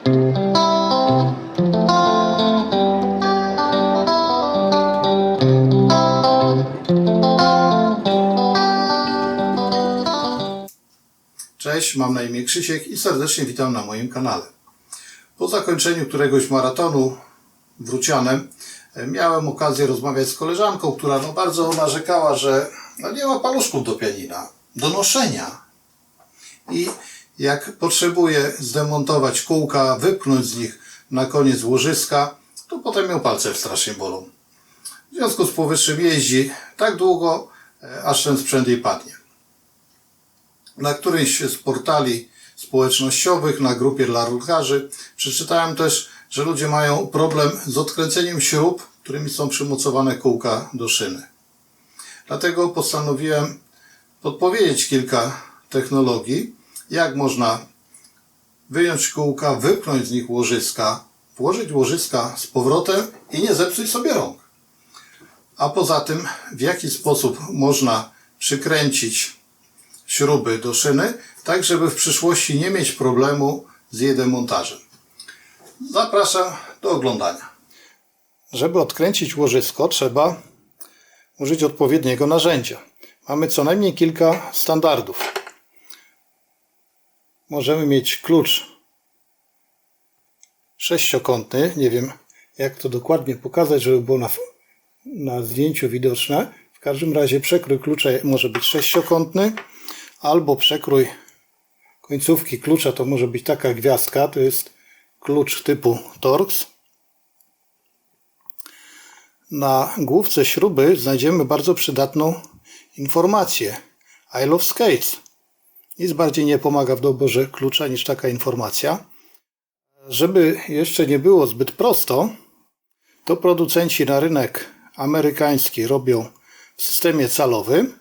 Cześć, mam na imię Krzysiek i serdecznie witam na moim kanale. Po zakończeniu któregoś maratonu wrócianem e, miałem okazję rozmawiać z koleżanką, która no bardzo narzekała, że no nie ma paluszków do pianina, do noszenia. I jak potrzebuje zdemontować kółka, wypchnąć z nich na koniec łożyska, to potem ją palce strasznie bolą. W związku z powyższym jeździ tak długo, e, aż ten sprzęt jej padnie na którymś z portali społecznościowych na grupie dla rurkarzy przeczytałem też, że ludzie mają problem z odkręceniem śrub, którymi są przymocowane kółka do szyny. Dlatego postanowiłem podpowiedzieć kilka technologii, jak można wyjąć kółka, wypchnąć z nich łożyska, włożyć łożyska z powrotem i nie zepsuć sobie rąk. A poza tym, w jaki sposób można przykręcić śruby do szyny, tak żeby w przyszłości nie mieć problemu z jej demontażem. Zapraszam do oglądania. Żeby odkręcić łożysko, trzeba użyć odpowiedniego narzędzia. Mamy co najmniej kilka standardów. Możemy mieć klucz sześciokątny. Nie wiem, jak to dokładnie pokazać, żeby było na, na zdjęciu widoczne. W każdym razie przekrój klucza może być sześciokątny albo przekrój końcówki klucza to może być taka gwiazdka, to jest klucz typu Torx. Na główce śruby znajdziemy bardzo przydatną informację. I love skates. Nic bardziej nie pomaga w doborze klucza niż taka informacja. Żeby jeszcze nie było zbyt prosto, to producenci na rynek amerykański robią w systemie calowym,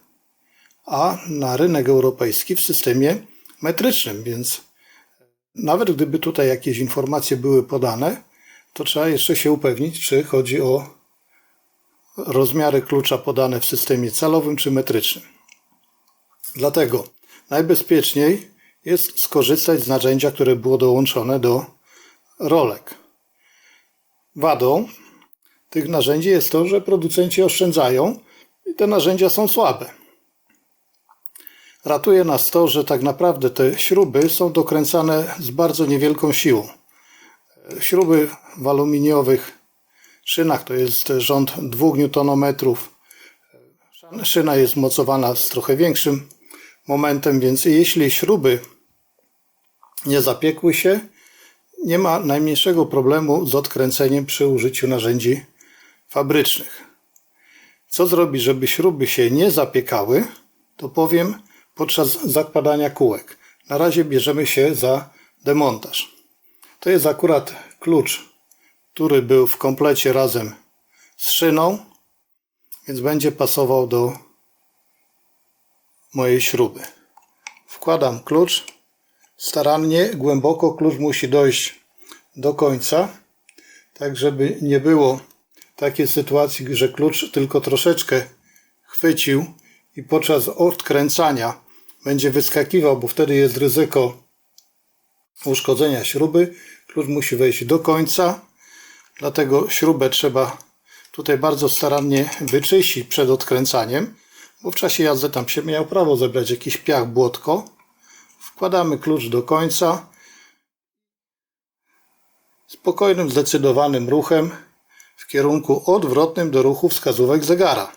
a na rynek europejski w systemie metrycznym, więc nawet gdyby tutaj jakieś informacje były podane, to trzeba jeszcze się upewnić, czy chodzi o rozmiary klucza podane w systemie calowym czy metrycznym. Dlatego najbezpieczniej jest skorzystać z narzędzia, które było dołączone do rolek. Wadą tych narzędzi jest to, że producenci oszczędzają i te narzędzia są słabe. Ratuje nas to, że tak naprawdę te śruby są dokręcane z bardzo niewielką siłą. Śruby w aluminiowych szynach to jest rząd 2 Nm. Szyna jest mocowana z trochę większym momentem, więc jeśli śruby nie zapiekły się, nie ma najmniejszego problemu z odkręceniem przy użyciu narzędzi fabrycznych. Co zrobić, żeby śruby się nie zapiekały, to powiem podczas zakładania kółek. Na razie bierzemy się za demontaż. To jest akurat klucz, który był w komplecie razem z szyną, więc będzie pasował do mojej śruby. Wkładam klucz. Starannie, głęboko klucz musi dojść do końca, tak żeby nie było takiej sytuacji, że klucz tylko troszeczkę chwycił i podczas odkręcania będzie wyskakiwał, bo wtedy jest ryzyko uszkodzenia śruby. Klucz musi wejść do końca, dlatego śrubę trzeba tutaj bardzo starannie wyczyścić przed odkręcaniem, bo w czasie jazdy tam się miał prawo zebrać jakiś piach, błotko. Wkładamy klucz do końca. Spokojnym, zdecydowanym ruchem w kierunku odwrotnym do ruchu wskazówek zegara.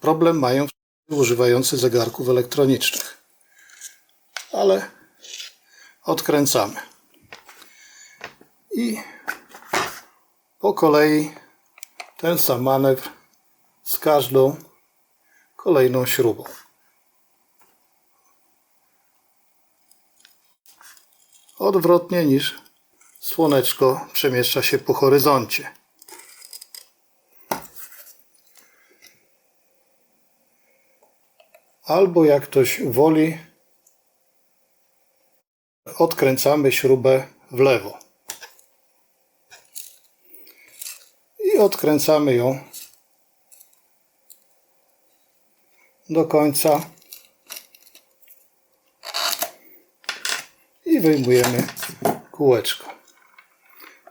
Problem mają używający zegarków elektronicznych. Ale odkręcamy. I po kolei ten sam manewr z każdą kolejną śrubą. Odwrotnie niż słoneczko przemieszcza się po horyzoncie. albo jak ktoś woli, odkręcamy śrubę w lewo. I odkręcamy ją do końca i wyjmujemy kółeczko.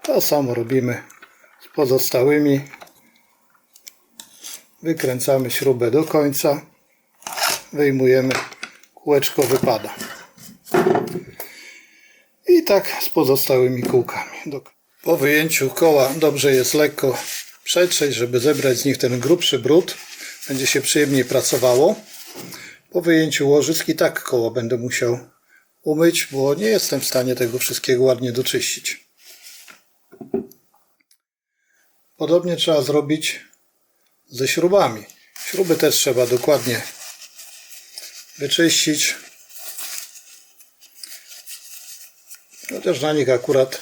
To samo robimy z pozostałymi. Wykręcamy śrubę do końca. Wyjmujemy, kółeczko wypada. I tak z pozostałymi kółkami. Po wyjęciu koła dobrze jest lekko przetrzeć, żeby zebrać z nich ten grubszy brud. Będzie się przyjemniej pracowało. Po wyjęciu łożysk i tak koło będę musiał umyć, bo nie jestem w stanie tego wszystkiego ładnie doczyścić. Podobnie trzeba zrobić ze śrubami. Śruby też trzeba dokładnie wyczyścić. Chociaż na nich akurat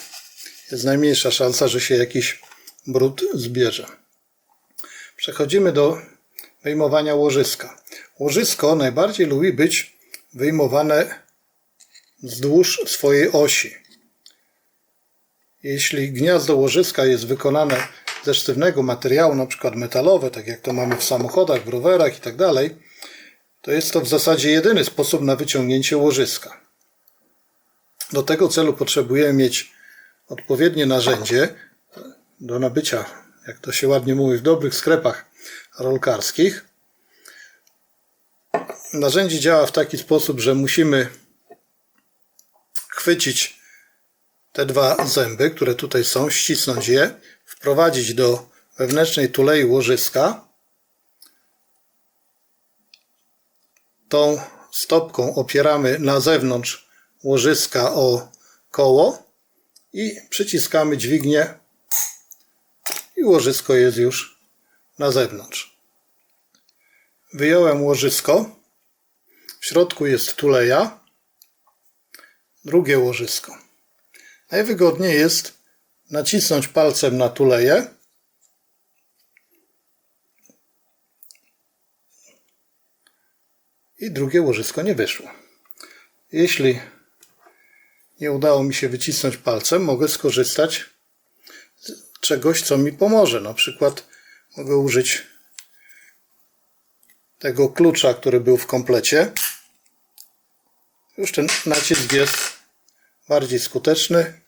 jest najmniejsza szansa, że się jakiś brud zbierze. Przechodzimy do wyjmowania łożyska. Łożysko najbardziej lubi być wyjmowane wzdłuż swojej osi. Jeśli gniazdo łożyska jest wykonane ze sztywnego materiału, na przykład metalowe, tak jak to mamy w samochodach, w rowerach i tak to jest to w zasadzie jedyny sposób na wyciągnięcie łożyska. Do tego celu potrzebujemy mieć odpowiednie narzędzie do nabycia, jak to się ładnie mówi, w dobrych sklepach rolkarskich. Narzędzie działa w taki sposób, że musimy chwycić te dwa zęby, które tutaj są, ścisnąć je, wprowadzić do wewnętrznej tulei łożyska. Tą stopką opieramy na zewnątrz łożyska o koło i przyciskamy dźwignię i łożysko jest już na zewnątrz. Wyjąłem łożysko. W środku jest tuleja. Drugie łożysko. Najwygodniej jest nacisnąć palcem na tuleję. I drugie łożysko nie wyszło. Jeśli nie udało mi się wycisnąć palcem, mogę skorzystać z czegoś, co mi pomoże. Na przykład mogę użyć tego klucza, który był w komplecie. Już ten nacisk jest bardziej skuteczny.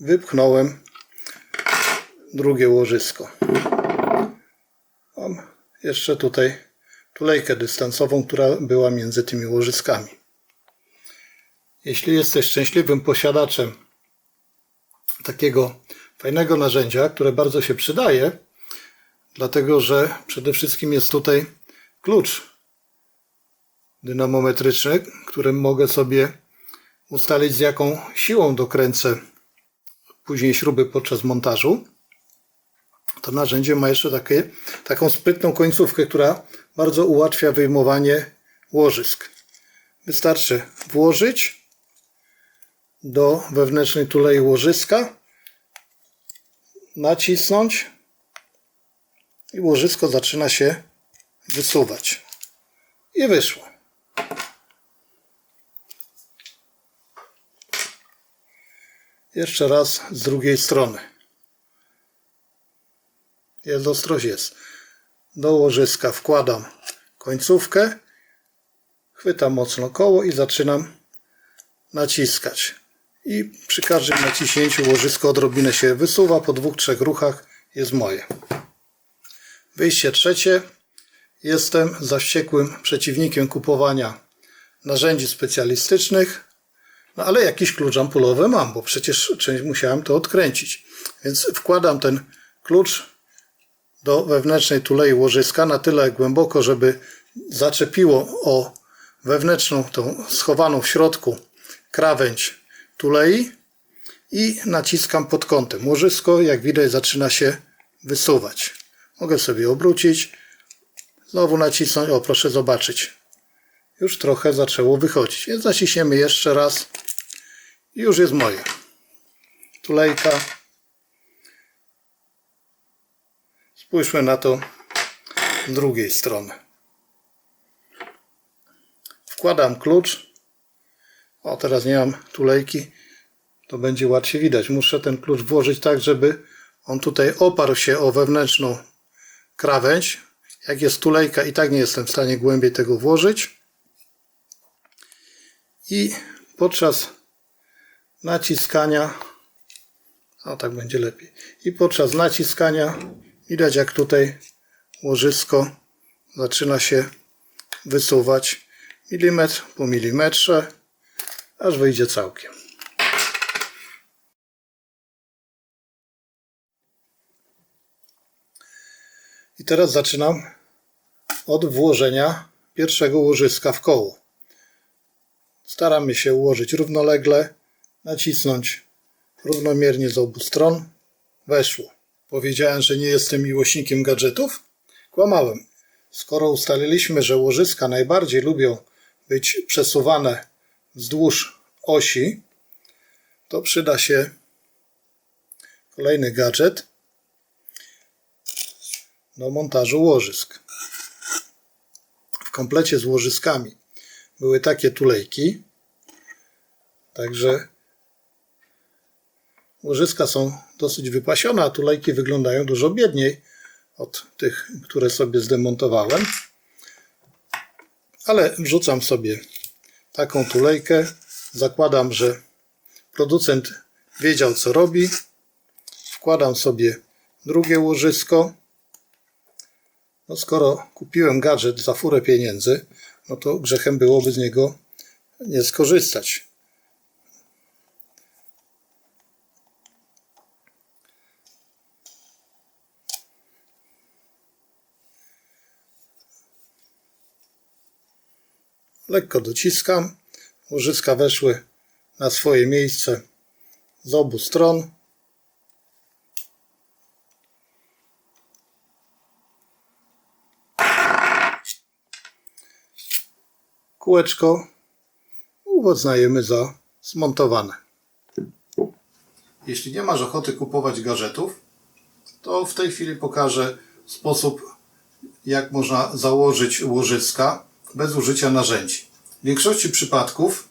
Wypchnąłem drugie łożysko. Mam jeszcze tutaj tulejkę dystansową, która była między tymi łożyskami. Jeśli jesteś szczęśliwym posiadaczem takiego fajnego narzędzia, które bardzo się przydaje, dlatego że przede wszystkim jest tutaj klucz dynamometryczny, którym mogę sobie ustalić z jaką siłą dokręcę później śruby podczas montażu. To narzędzie ma jeszcze takie, taką sprytną końcówkę, która bardzo ułatwia wyjmowanie łożysk. Wystarczy włożyć do wewnętrznej tulei łożyska, nacisnąć i łożysko zaczyna się wysuwać. I wyszło. Jeszcze raz z drugiej strony. Jest ostrość, jest. Do łożyska wkładam końcówkę, chwytam mocno koło i zaczynam naciskać. I przy każdym naciśnięciu łożysko odrobinę się wysuwa, po dwóch, trzech ruchach jest moje. Wyjście trzecie. Jestem zawściekłym przeciwnikiem kupowania narzędzi specjalistycznych, no ale jakiś klucz ampulowy mam, bo przecież część musiałem to odkręcić. Więc wkładam ten klucz do wewnętrznej tulei łożyska na tyle głęboko, żeby zaczepiło o wewnętrzną, tą schowaną w środku krawędź tulei i naciskam pod kątem. Łożysko, jak widać, zaczyna się wysuwać. Mogę sobie obrócić, znowu nacisnąć. O, proszę zobaczyć. Już trochę zaczęło wychodzić. Więc naciśniemy jeszcze raz. Już jest moje. Tulejka. Spójrzmy na to z drugiej strony. Wkładam klucz. O, teraz nie mam tulejki. To będzie łatwiej widać. Muszę ten klucz włożyć tak, żeby on tutaj oparł się o wewnętrzną krawędź. Jak jest tulejka i tak nie jestem w stanie głębiej tego włożyć. I podczas naciskania, o tak będzie lepiej, i podczas naciskania widać jak tutaj łożysko zaczyna się wysuwać milimetr po milimetrze, aż wyjdzie całkiem. I teraz zaczynam od włożenia pierwszego łożyska w koło. Staramy się ułożyć równolegle, nacisnąć równomiernie z obu stron. Weszło. Powiedziałem, że nie jestem miłośnikiem gadżetów? Kłamałem. Skoro ustaliliśmy, że łożyska najbardziej lubią być przesuwane wzdłuż osi, to przyda się kolejny gadżet do montażu łożysk. W komplecie z łożyskami były takie tulejki, także łożyska są dosyć wypasione, a tulejki wyglądają dużo biedniej od tych, które sobie zdemontowałem. Ale wrzucam sobie taką tulejkę. Zakładam, że producent wiedział co robi. Wkładam sobie drugie łożysko. No skoro kupiłem gadżet za furę pieniędzy, no to grzechem byłoby z niego nie skorzystać. Lekko dociskam. Łożyska weszły na swoje miejsce z obu stron. Kółeczko uznajemy za zmontowane. Jeśli nie masz ochoty kupować gadżetów, to w tej chwili pokażę sposób, jak można założyć łożyska bez użycia narzędzi. W większości przypadków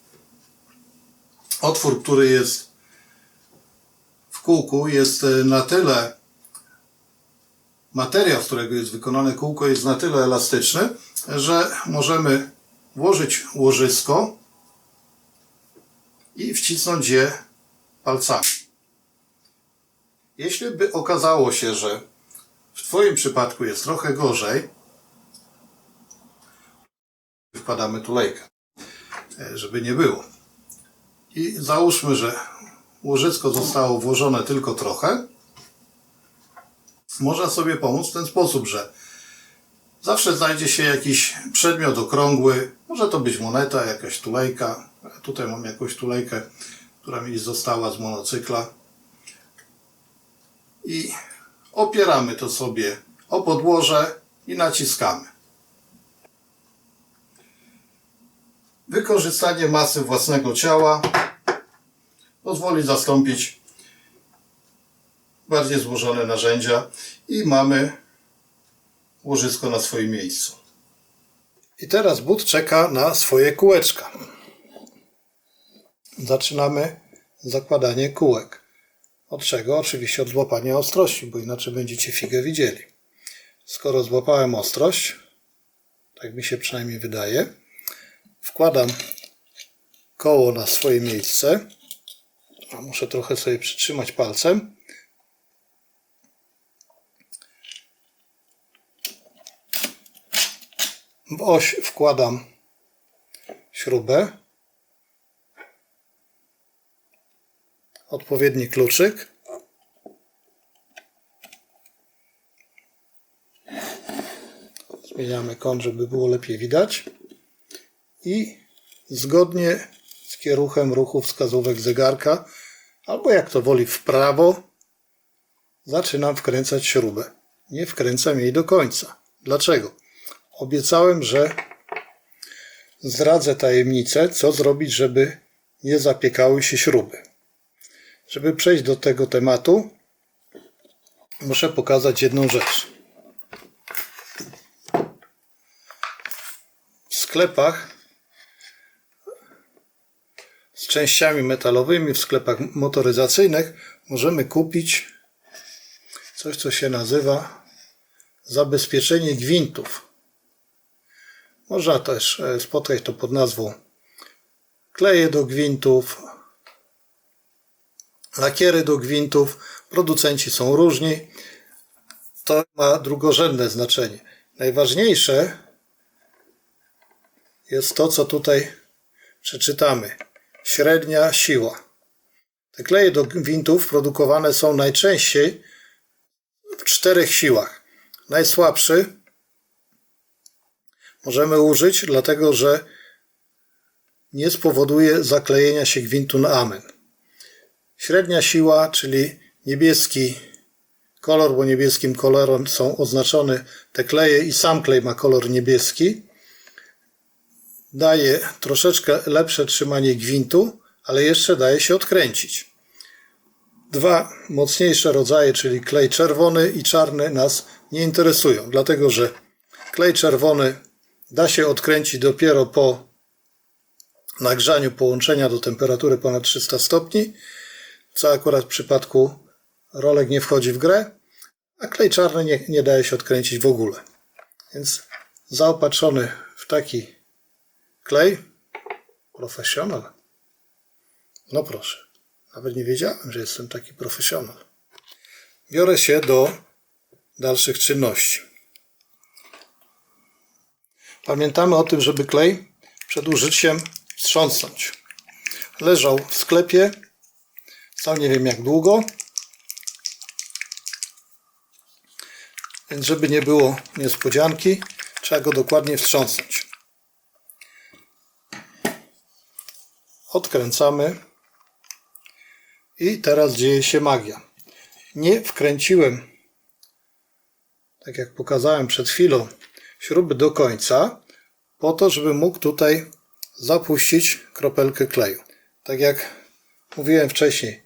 otwór, który jest w kółku, jest e, na tyle materiał, z którego jest wykonane kółko, jest na tyle elastyczny, że możemy włożyć łożysko i wcisnąć je palcami. Jeśli by okazało się, że w Twoim przypadku jest trochę gorzej, wkładamy tulejkę, żeby nie było. I załóżmy, że łożysko zostało włożone tylko trochę. Można sobie pomóc w ten sposób, że zawsze znajdzie się jakiś przedmiot okrągły. Może to być moneta, jakaś tulejka. Tutaj mam jakąś tulejkę, która mi została z monocykla. I opieramy to sobie o podłoże i naciskamy. Wykorzystanie masy własnego ciała pozwoli zastąpić bardziej złożone narzędzia i mamy łożysko na swoim miejscu. I teraz but czeka na swoje kółeczka. Zaczynamy zakładanie kółek. Od czego? Oczywiście od złapania ostrości, bo inaczej będziecie figę widzieli. Skoro złapałem ostrość, tak mi się przynajmniej wydaje, wkładam koło na swoje miejsce. Muszę trochę sobie przytrzymać palcem. W oś wkładam śrubę. Odpowiedni kluczyk. Zmieniamy kąt, żeby było lepiej widać i zgodnie z kieruchem ruchu wskazówek zegarka, albo jak to woli w prawo, zaczynam wkręcać śrubę. Nie wkręcam jej do końca. Dlaczego? Obiecałem, że zdradzę tajemnicę, co zrobić, żeby nie zapiekały się śruby. Żeby przejść do tego tematu, muszę pokazać jedną rzecz. W sklepach z częściami metalowymi w sklepach motoryzacyjnych możemy kupić coś, co się nazywa zabezpieczenie gwintów. Można też e, spotkać to pod nazwą kleje do gwintów, lakiery do gwintów. Producenci są różni. To ma drugorzędne znaczenie. Najważniejsze jest to, co tutaj przeczytamy. Średnia siła. Te kleje do gwintów produkowane są najczęściej w czterech siłach. Najsłabszy możemy użyć, dlatego że nie spowoduje zaklejenia się gwintu na amen. Średnia siła, czyli niebieski kolor, bo niebieskim kolorem są oznaczone te kleje i sam klej ma kolor niebieski, daje troszeczkę lepsze trzymanie gwintu, ale jeszcze daje się odkręcić. Dwa mocniejsze rodzaje, czyli klej czerwony i czarny nas nie interesują, dlatego że klej czerwony da się odkręcić dopiero po nagrzaniu połączenia do temperatury ponad 300 stopni, co akurat w przypadku rolek nie wchodzi w grę, a klej czarny nie, nie daje się odkręcić w ogóle. Więc zaopatrzony w taki klej, profesjonal. No proszę, nawet nie wiedziałem, że jestem taki profesjonal. Biorę się do dalszych czynności. Pamiętamy o tym, żeby klej przed użyciem wstrząsnąć. Leżał w sklepie, sam nie wiem jak długo, więc żeby nie było niespodzianki, trzeba go dokładnie wstrząsnąć. Odkręcamy i teraz dzieje się magia. Nie wkręciłem, tak jak pokazałem przed chwilą, śruby do końca, po to, żeby mógł tutaj zapuścić kropelkę kleju. Tak jak mówiłem wcześniej,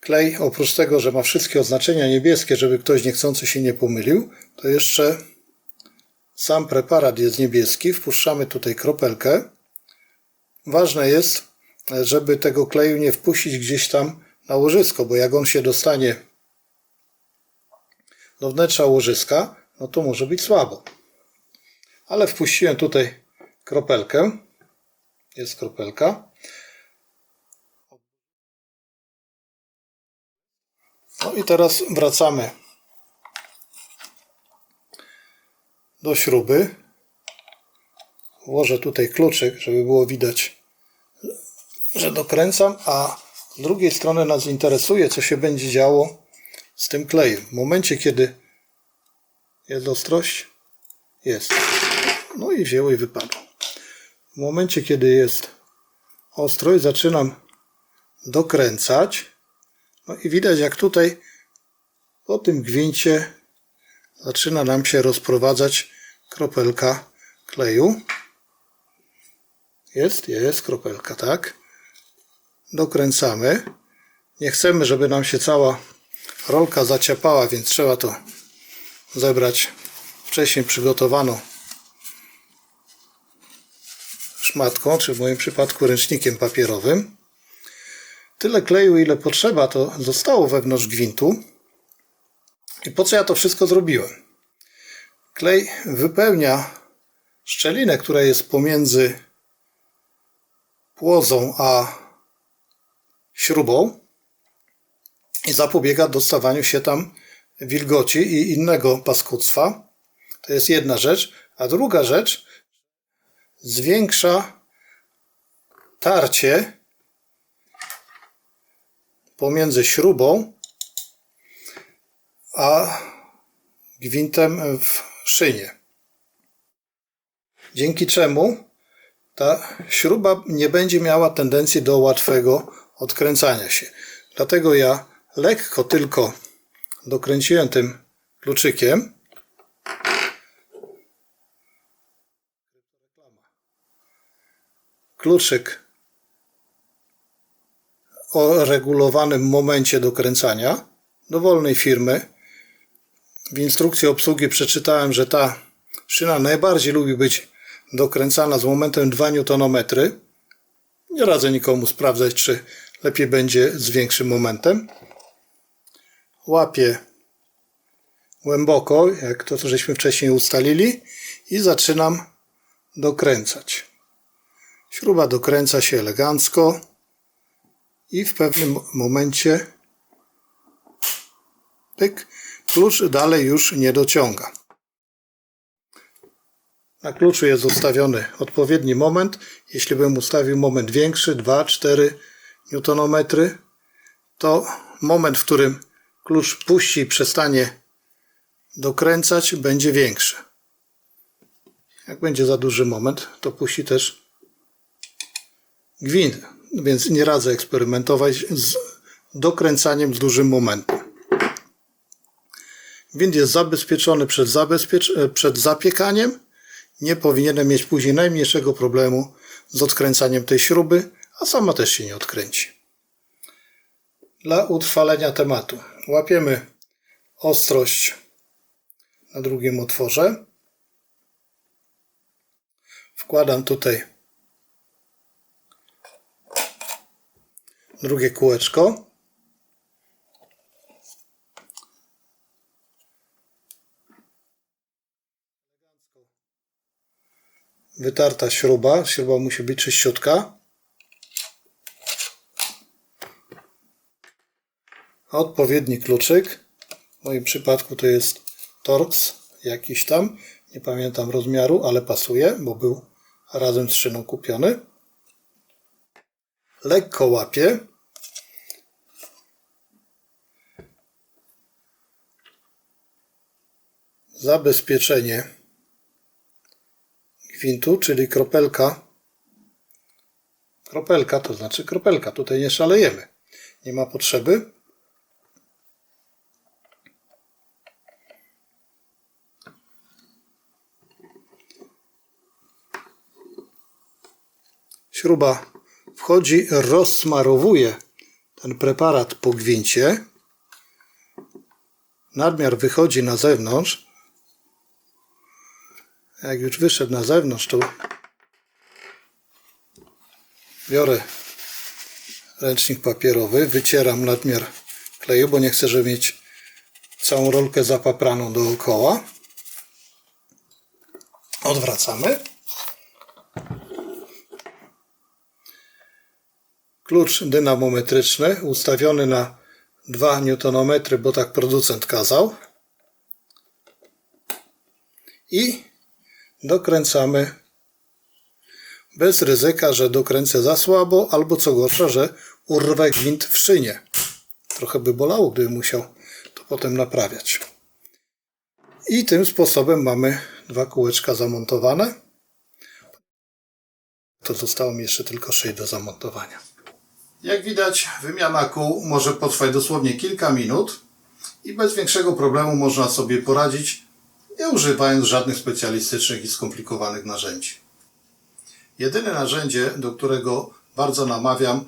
klej oprócz tego, że ma wszystkie oznaczenia niebieskie, żeby ktoś niechcący się nie pomylił, to jeszcze sam preparat jest niebieski. Wpuszczamy tutaj kropelkę. Ważne jest, żeby tego kleju nie wpuścić gdzieś tam na łożysko, bo jak on się dostanie do wnętrza łożyska, no to może być słabo. Ale wpuściłem tutaj kropelkę. Jest kropelka. No i teraz wracamy do śruby. Włożę tutaj kluczyk, żeby było widać, że dokręcam, a z drugiej strony nas interesuje, co się będzie działo z tym klejem. W momencie, kiedy jest ostrość, jest. No i wzięło i wypadło. W momencie, kiedy jest ostrość, zaczynam dokręcać. No i widać, jak tutaj po tym gwincie zaczyna nam się rozprowadzać kropelka kleju. Jest, jest kropelka, tak. Dokręcamy. Nie chcemy, żeby nam się cała rolka zaciapała, więc trzeba to zebrać wcześniej przygotowaną szmatką, czy w moim przypadku ręcznikiem papierowym. Tyle kleju, ile potrzeba, to zostało wewnątrz gwintu. I po co ja to wszystko zrobiłem? Klej wypełnia szczelinę, która jest pomiędzy płozą a śrubą i zapobiega dostawaniu się tam wilgoci i innego paskudztwa. To jest jedna rzecz. A druga rzecz, zwiększa tarcie pomiędzy śrubą a gwintem w szynie. Dzięki czemu ta śruba nie będzie miała tendencji do łatwego odkręcania się. Dlatego ja lekko tylko dokręciłem tym kluczykiem. Kluczyk o regulowanym momencie dokręcania dowolnej firmy. W instrukcji obsługi przeczytałem, że ta szyna najbardziej lubi być dokręcana z momentem 2 Nm. Nie radzę nikomu sprawdzać, czy lepiej będzie z większym momentem. Łapię głęboko, jak to, co żeśmy wcześniej ustalili i zaczynam dokręcać. Śruba dokręca się elegancko i w pewnym momencie pyk, klucz dalej już nie dociąga. Na kluczu jest ustawiony odpowiedni moment. Jeśli bym ustawił moment większy, 2-4 Nm, to moment, w którym klucz puści i przestanie dokręcać, będzie większy. Jak będzie za duży moment, to puści też gwint, więc nie radzę eksperymentować z dokręcaniem z dużym momentem. Gwint jest zabezpieczony przed, zabezpiecz- e, przed zapiekaniem. Nie powinienem mieć później najmniejszego problemu z odkręcaniem tej śruby, a sama też się nie odkręci. Dla utrwalenia tematu łapiemy ostrość na drugim otworze. Wkładam tutaj drugie kółeczko. Wytarta śruba. Śruba musi być czyściutka. Odpowiedni kluczyk. W moim przypadku to jest Torx jakiś tam. Nie pamiętam rozmiaru, ale pasuje, bo był razem z szyną kupiony. Lekko łapię. Zabezpieczenie gwintu, czyli kropelka. Kropelka to znaczy kropelka. Tutaj nie szalejemy. Nie ma potrzeby. śruba wchodzi, rozsmarowuje ten preparat po gwincie. Nadmiar wychodzi na zewnątrz. Jak już wyszedł na zewnątrz, to biorę ręcznik papierowy, wycieram nadmiar kleju, bo nie chcę, żeby mieć całą rolkę zapapraną dookoła. Odwracamy. klucz dynamometryczny ustawiony na 2 Nm, bo tak producent kazał. I dokręcamy bez ryzyka, że dokręcę za słabo, albo co gorsza, że urwę gwint w szynie. Trochę by bolało, gdybym musiał to potem naprawiać. I tym sposobem mamy dwa kółeczka zamontowane. To zostało mi jeszcze tylko szyj do zamontowania. Jak widać, wymiana kół może potrwać dosłownie kilka minut i bez większego problemu można sobie poradzić, nie używając żadnych specjalistycznych i skomplikowanych narzędzi. Jedyne narzędzie, do którego bardzo namawiam,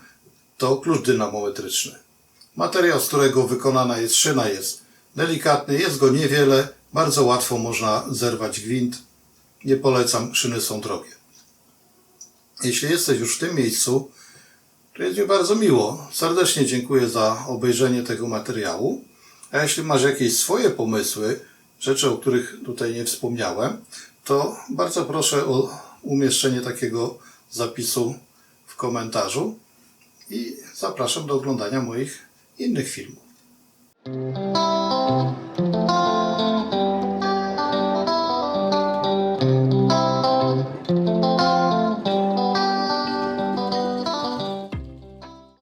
to klucz dynamometryczny. Materiał, z którego wykonana jest szyna, jest delikatny, jest go niewiele, bardzo łatwo można zerwać gwint. Nie polecam, szyny są drogie. Jeśli jesteś już w tym miejscu, to jest mi bardzo miło. Serdecznie dziękuję za obejrzenie tego materiału. A jeśli masz jakieś swoje pomysły, rzeczy, o których tutaj nie wspomniałem, to bardzo proszę o umieszczenie takiego zapisu w komentarzu i zapraszam do oglądania moich innych filmów.